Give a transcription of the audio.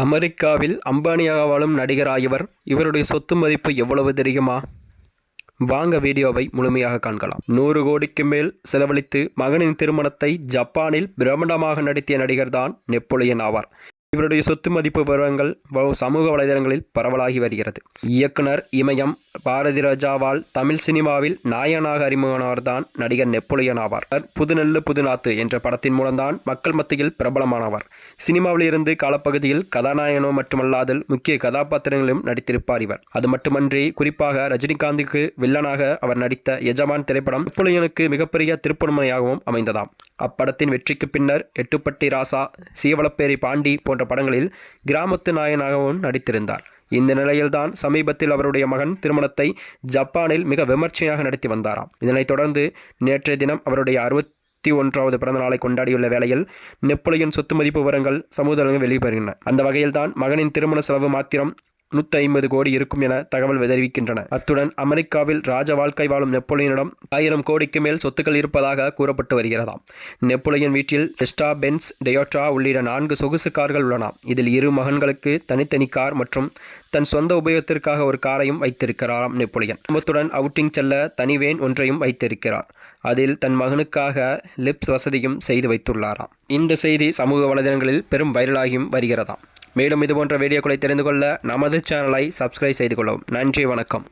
அமெரிக்காவில் அம்பானியாக வாழும் நடிகர் ஆகியவர் இவருடைய சொத்து மதிப்பு எவ்வளவு தெரியுமா? வாங்க வீடியோவை முழுமையாக காண்கலாம். நூறு கோடிக்கு மேல் செலவழித்து மகனின் திருமணத்தை ஜப்பானில் பிரம்மாண்டமாக நடத்திய நடிகர்தான் நெப்போலியன் ஆவார். இவருடைய சொத்து மதிப்பு விவரங்கள் சமூக வலைதளங்களில் பரவலாகி வருகிறது. இயக்குனர் இமயம் பாரதி ராஜாவால் தமிழ் சினிமாவில் நாயனாக அறிமுகமானவர்தான் நடிகர் நெப்போலியன் ஆவார். புதுநெல்லு புதுநாத்து என்ற படத்தின் மூலம்தான் மக்கள் மத்தியில் பிரபலமானவர். சினிமாவில் இருந்து காலப்பகுதியில் கதாநாயகனோ மட்டுமல்லாதல் முக்கிய கதாபாத்திரங்களிலும் நடித்திருப்பார் இவர். அது மட்டுமன்றி குறிப்பாக ரஜினிகாந்துக்கு வில்லனாக அவர் நடித்த எஜமான் திரைப்படம் நெப்போலியனுக்கு மிகப்பெரிய திருப்புமுனையாகவும் அமைந்ததாம். அப்படத்தின் வெற்றிக்கு பின்னர் எட்டுப்பட்டி ராசா சீவலப்பேரி பாண்டி போன்ற படங்களில் கிராமத்து நாயனாகவும் நடித்திருந்தார். இந்த நிலையில்தான் சமீபத்தில் அவருடைய மகன் திருமணத்தை ஜப்பானில் மிக விமர்சையாக நடத்தி வந்தாராம். இதனைத் தொடர்ந்து நேற்றைய தினம் அவருடைய அறுபத்தி ஒன்றாவது பிறந்த நாளை கொண்டாடியுள்ள வேளையில் நெப்போலியன் சொத்து மதிப்பு விவரங்கள் சமூக வெளிவருகின்றன. அந்த வகையில்தான் மகனின் திருமண செலவு மாத்திரம் நூற்றி ஐம்பது கோடி இருக்கும் என தகவல் தெரிவிக்கின்றன அத்துடன் அமெரிக்காவில் ராஜ வாழ்க்கை வாழும் நெப்போலியனிடம் ஆயிரம் கோடிக்கு மேல் சொத்துக்கள் இருப்பதாக கூறப்பட்டு வருகிறதாம். நெப்போலியன் வீட்டில் டெஸ்டா பென்ஸ் டெயோட்டா உள்ளிட்ட நான்கு சொகுசு கார்கள் உள்ளன. இதில் இரு மகன்களுக்கு தனித்தனி கார் மற்றும் தன் சொந்த உபயோகத்திற்காக ஒரு காரையும் வைத்திருக்கிறாராம் நெப்போலியன். குடும்பத்துடன் அவுட்டிங் செல்ல தனி வேன் ஒன்றையும் வைத்திருக்கிறார். அதில் தன் மகனுக்காக லிப்ஸ் வசதியும் செய்து வைத்துள்ளாராம். இந்த செய்தி சமூக வலைதளங்களில் பெரும் வைரலாகியும் வருகிறதாம். மேலும் இதுபோன்ற வீடியோக்களை தெரிந்து கொள்ள நமது சேனலை சப்ஸ்கிரைப் செய்து கொள்ளவும் நன்றி வணக்கம்.